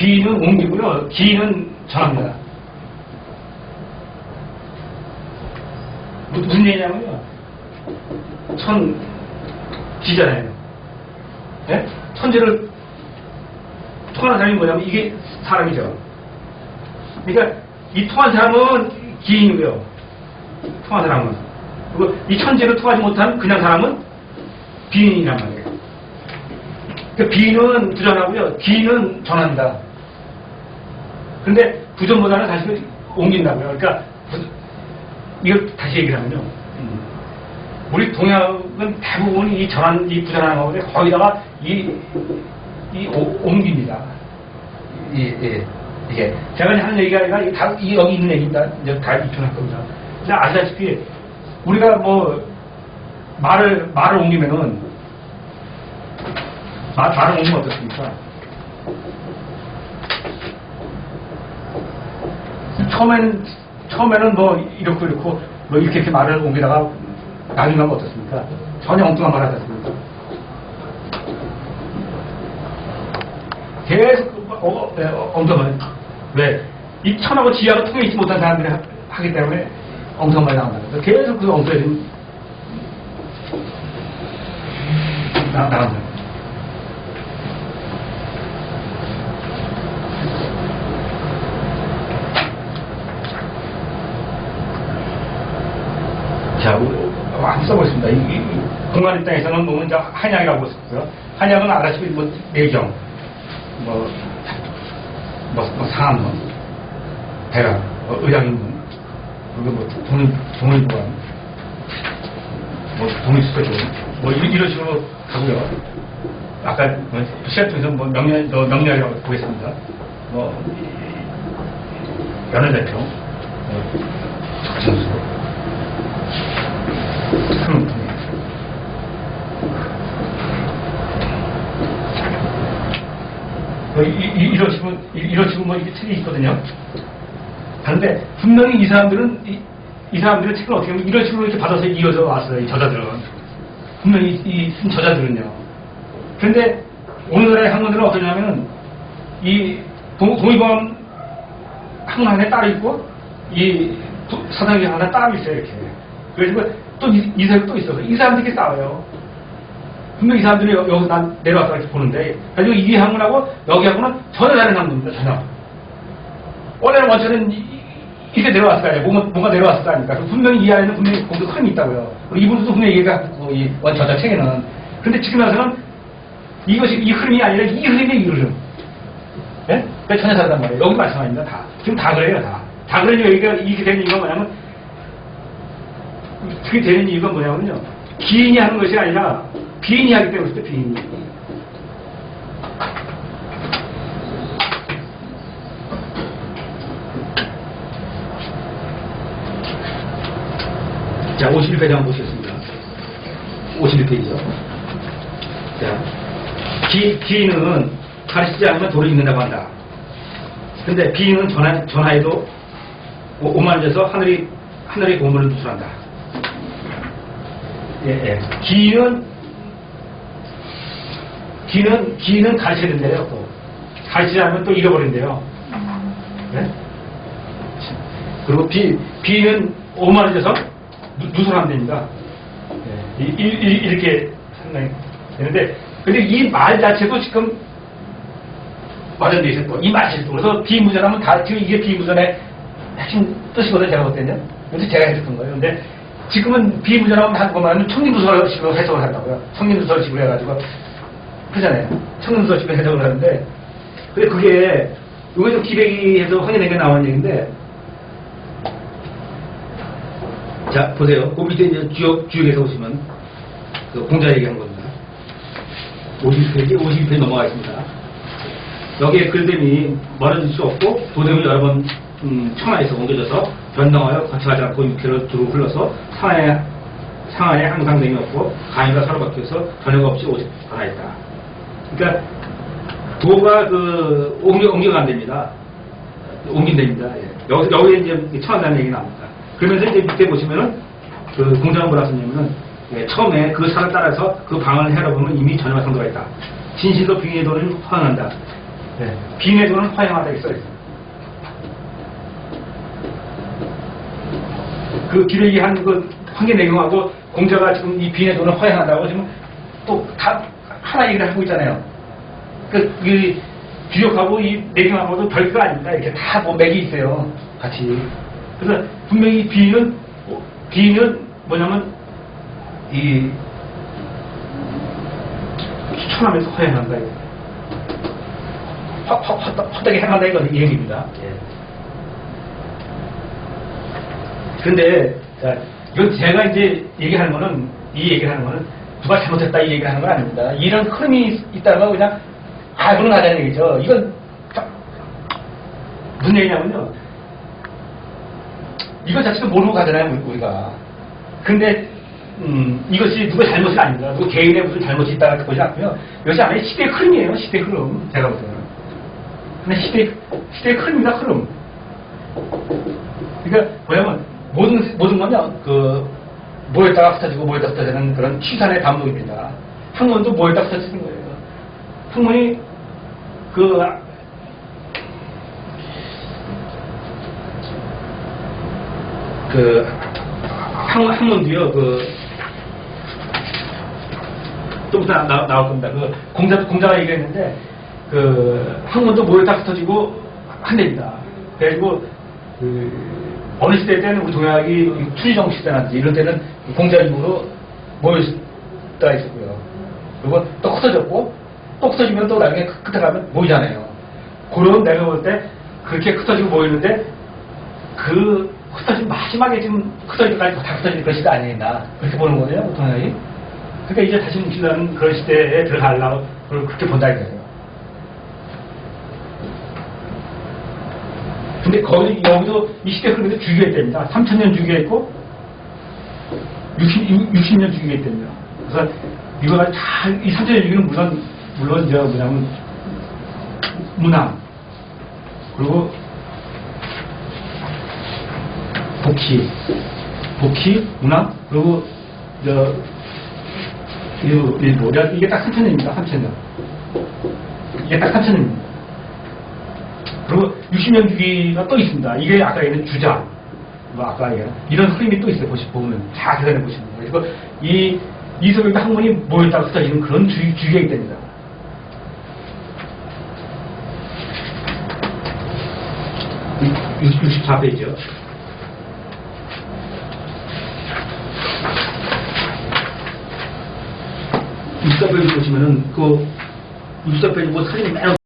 비는 옮기고요. 기는 전합니다. 무- 무슨 얘기냐면요. 천, 기잖아요. 예? 천재를 통하는 사람이 뭐냐면 이게 사람이죠. 그러니까 이 통한 사람은 기인이고요. 통한 사람은. 그리고 이 천재를 통하지 못한 그냥 사람은 비인이란 말이에요. 그러니까 비인은 부전하고요. 기인은 전한다. 근데 부전보다는 사실 옮긴다고요. 그러니까 부- 이걸 다시 얘기를 하면요. 음, 우리 동양은 대부분 이 전환, 이 거거든요. 거기다가 이, 이 오- 옮깁니다. 이, 예, 이게. 제가 하는 얘기가 아니라 이게 다, 이 여기 있는 얘기입니다. 이제 다 입혀놓을 겁니다. 근데 아시다시피 우리가 뭐 말을, 말을 옮기면은 말, 말을 옮기면 어떻습니까? 처음에는, 처음에는 뭐 이렇고 이렇고 뭐 이렇게 이렇게 말을 옮기다가 나중에 가면 어떻습니까? 전혀 엉뚱한 말 하지 않습니까? 계속 어, 어, 네, 어, 엉뚱한 말. 왜? 이 천하고 지하가 통해 있지 못한 사람들이 하, 하기 때문에 엉뚱한 말이 나온다. 계속 그 엉뚱해진 나, 나간다. 자, 우리 한번 써보겠습니다. 이, 이, 이 공간 입장에서는 보면 이제 한약이라고 썼고요. 한약은 알다시피 뭐 내경, 뭐, 뭐, 뭐 상암문, 대략, 뭐 의학인문, 그리고 뭐 동일, 동일보감, 뭐 동일수배조, 뭐 이런, 식으로 가고요. 아까 뭐 시간 통해서 뭐 명령, 어, 명령이라고 보겠습니다. 뭐, 연애대표, 뭐, 뭐 이, 이, 이런 식으로, 뭐 이게 책이 있거든요. 그런데 분명히 이 사람들은, 이, 이 사람들은 책을 어떻게 보면 이런 식으로 이렇게 받아서 이어져 왔어요, 이 저자들은. 분명히 이, 쓴 저자들은요. 그런데 오늘날의 학문들은 어떠냐면은 이 동, 동의범 학문 안에 따로 있고 이 도- 사상이 하나 따로 있어요, 이렇게. 그래서 또 이, 이 사람이 또 있어서 이 사람들끼리 싸워요. 분명 이 사람들이 여- 여기서 난 내려왔다 이렇게 보는데, 가지고 이 학문하고 여기 학문은 전혀 다른 학문입니다, 전혀. 원래는 원천은 이- 이- 이렇게 내려왔을 거 아니에요. 뭔가, 뭔가 내려왔을 거 아닙니까? 그럼 분명히 이 안에는 분명히 거기서 흐름이 있다고요. 이분도 분명히 얘기하고, 이 원저자 책에는. 근데 지금 와서는 이것이, 이 흐름이 아니라 이 흐름이 이 흐름. 예? 그러니까 전혀 다르단 말이에요. 여기 말씀 아닙니다, 다. 지금 다 그래요, 다. 다 그런 이유가, 이게 되는 이유가 뭐냐면, 그게 되는 이유가 뭐냐면요. 기인이 하는 것이 아니라 비인이 하기 때문에 그렇죠, 비인이. 자, 51페이지 한번 보시겠습니다. 51페이지요. 자, 기, 기인은 가르치지 않으면 돌을 잊는다고 한다. 근데 비인은 전하, 전하에도 오- 오만져서 하늘이, 하늘의 보물을 누설한다. 예, 예. 기는 기는 기는 가르쳐야 된대요. 또 가르치지 않으면 또 잃어버린대요. 네? 그리고 비 비는 오만해져서 누- 누설하면 됩니다. 예, 이, 이, 이- 이렇게 상당히 되는데 근데 이 말 자체도 지금 마련되어 있어요. 이 말실도 그래서 비무전하면 다 지금 이게 비무전의 핵심 뜻이거든요. 제가 볼 때는. 그래서 제가 해석한 거예요. 근데 지금은 비무전하면 한 것만 청림부설식으로 해석을 한다고요. 청림부설식으로 해가지고 그러잖아요. 청림부설식으로 해석을 하는데 근데 그게 이거 좀 기백이해서 확인하게 나온 얘기인데 자 보세요. 그 밑에 이제 주역 주역에서 보시면 그 공자 얘기한 겁니다. 50페이지 52페이지 넘어가겠습니다. 여기에 글됨이 멀어질 수 없고 도dem이 여러 번 음, 청하에서 옮겨져서 변동하여 거쳐가지 않고 육회로 두루 흘러서 상하에 상하에 항상 됨이 없고 가위가 서로 바뀌어서 전혀 없이 오직 변화했다. 그러니까 도가 그 옮겨 됩니다. 옮긴답니다. 예. 여기 여기에 이제 청한다는 얘기 나옵니다. 그러면서 이제 밑에 보시면은 그 뭐라 썼냐면은 예, 처음에 그 산을 따라서 그 방을 해러 보면 이미 전혀 성도가 있다. 진실로 빙의도는 허용한다. 네. 비인의 돈은 허용하다 있어요. 그 기록이 한그 관계 내용하고 공자가 지금 이 비인의 돈을 허용한다고 지금 또 다 하나 얘기를 하고 있잖아요. 그, 이 주역하고 이 내경하고도 별거 아닙니다. 이렇게 다 뭐 맥이 있어요. 같이. 그래서 분명히 비인은, 비인은 뭐냐면 이 추천하면서 허용한다. 이거. 헛, 헛, 헛, 헛되게 행한다 이건 이 얘기입니다. 예. 근데 자, 이건 제가 이제 얘기하는 거는 이 얘기를 하는 거는 누가 잘못했다 이 얘기를 하는 건 아닙니다. 이런 흐름이 있다가 그냥 알고는 가자는 얘기죠. 이건 자- 무슨 얘기냐면요. 이거 자체도 모르고 가잖아요, 우리- 우리가. 근데 음, 이것이 누가 잘못이 아닙니다. 누구 개인의 무슨 잘못이 있다고 보지 않고요. 이것이 아니라 시대의 흐름이에요, 시대의 흐름. 제가 볼 때는. 근데 시대, 시대의 흐름입니다, 흐름. 그러니까 뭐냐면 모든 모든 건요 그 모였다가 흩어지고 모였다 흩어지는 그런 취산의 반복입니다. 학문도 모였다 흩어지는 거예요. 학문이 그 그 학문 학문도요 그좀 이따 나, 나올 겁니다. 그 공자 공자가 얘기했는데 그 학문도 모였다 흩어지고 한답니다. 그래가지고 그 어느 시대 때는 우리 동양이 투지정 시대나 이런 때는 공자님으로 모였다 있었고요. 그리고 또 흩어졌고 또 흩어지면 또 나중에 그 끝에 가면 모이잖아요. 그런 내가 볼 때 그렇게 흩어지고 모이는데 그 흩어진 마지막에 지금 흩어질 때까지 다 그런 시대 아니겠나 그렇게 보는 거예요 동양이. 그러니까 이제 다시 뭉친다는 그런 시대에 들어가려고 그렇게 본다 이거예요. 근데 거기 여기도 이 시대 흐름에서 주기가 있답니다. 3천년 주기가 있고 60, 60년 주기가 있답니다. 그래서 이거가 다이 3천년 주기는 물론 물론 이제 뭐냐면 문화 그리고 복희 복희 문화 그리고 저 일부 일부 이게 딱 3천년입니다. 3천년 이게 딱 3천년입니다. 그리고 60년 주기가 또 있습니다. 이게 아까 얘기한 주자. 뭐 아까 얘기한 이런 흐름이 또 있어요. 보시, 보면. 다 계산해 보시면. 그리고 이, 이소백도 학문이 모였다고 흩어지는 그런 주, 주기가. 육- 64페이지요. 육사 페이지 보시면은 그 육사 페이지 뭐 사진이 맨